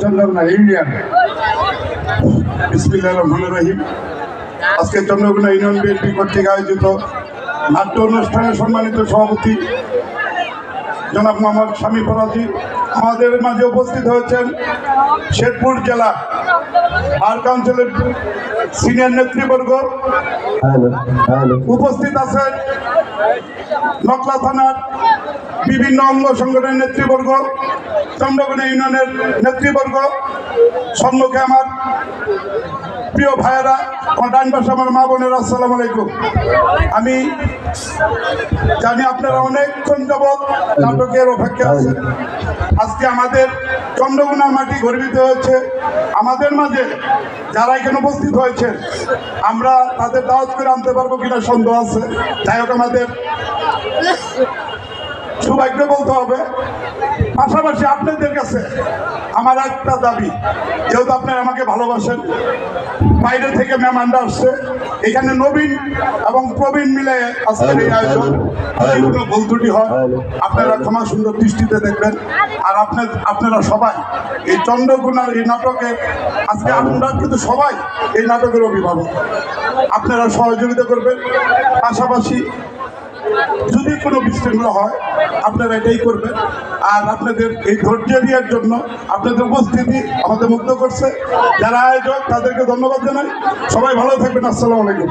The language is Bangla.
চন্দ্রকোনা ইউনিয়ন। বিসমিল্লাহ রহমান রহিম। আজকে চন্দ্রকোনা ইউনিয়ন বিএনপি কর্তৃক আয়োজিত নাট্য অনুষ্ঠানে সম্মানিত সভাপতি জনাব মোহাম্মদ স্বামী ফরাজি আমাদের মাঝে উপস্থিত হয়েছেন শেরপুর জেলা আর কাউন্সিলের সিনিয়র নেতৃবর্গ। উপস্থিত আছেন নকলা থানার বিভিন্ন অঙ্গ সংগঠনের নেতৃবর্গ, চন্দ্রকোনা ইউনিয়নের নেতৃবর্গ, সম্মুখে আমার প্রিয় ভাইয়েরা, আমার ডান পাশে আমার মা বোনেরা, আসসালামু আলাইকুম। আমি জানি আপনারা অনেকক্ষণ যাবৎ নাটকের অপেক্ষা আছেন। আজকে আমাদের চন্দ্রকোনার মাটি গর্বিত হয়েছে আমাদের মাঝে যারা এখানে উপস্থিত হয়েছে আমরা তাদের দাওয়াত করে আনতে পারব কিনা সন্দেহ আছে। যাই হোক, আমাদের সৌভাগ্য বলতে হবে। পাশাপাশি আপনাদের কাছে আমার একটা দাবি যেহেতু আপনারা আমাকে ভালোবাসেন বাইরে থেকে মেহমানরা আসছে এখানে নবীন এবং প্রবীণ মিলে আজকের এই আয়োজন ভুল ত্রুটি হয়। আপনারা ক্ষমা সুন্দর দৃষ্টিতে দেখবেন। আর আপনার আপনারা সবাই এই চন্দ্রগুনার এই নাটকে আজকে আমরা কিন্তু সবাই এই নাটকের অভিভাবক। আপনারা সহযোগিতা করবেন। পাশাপাশি যদি কোনো বিশৃঙ্খলা হয়, আপনারা এটাই করবেন। আর আপনাদের এই ধৈর্য দেওয়ার জন্য আপনাদের উপস্থিতি আমাদের মুগ্ধ করছে। যারা আয়োজক, তাদেরকে ধন্যবাদ জানাই। সবাই ভালো থাকবেন। আসসালামু আলাইকুম।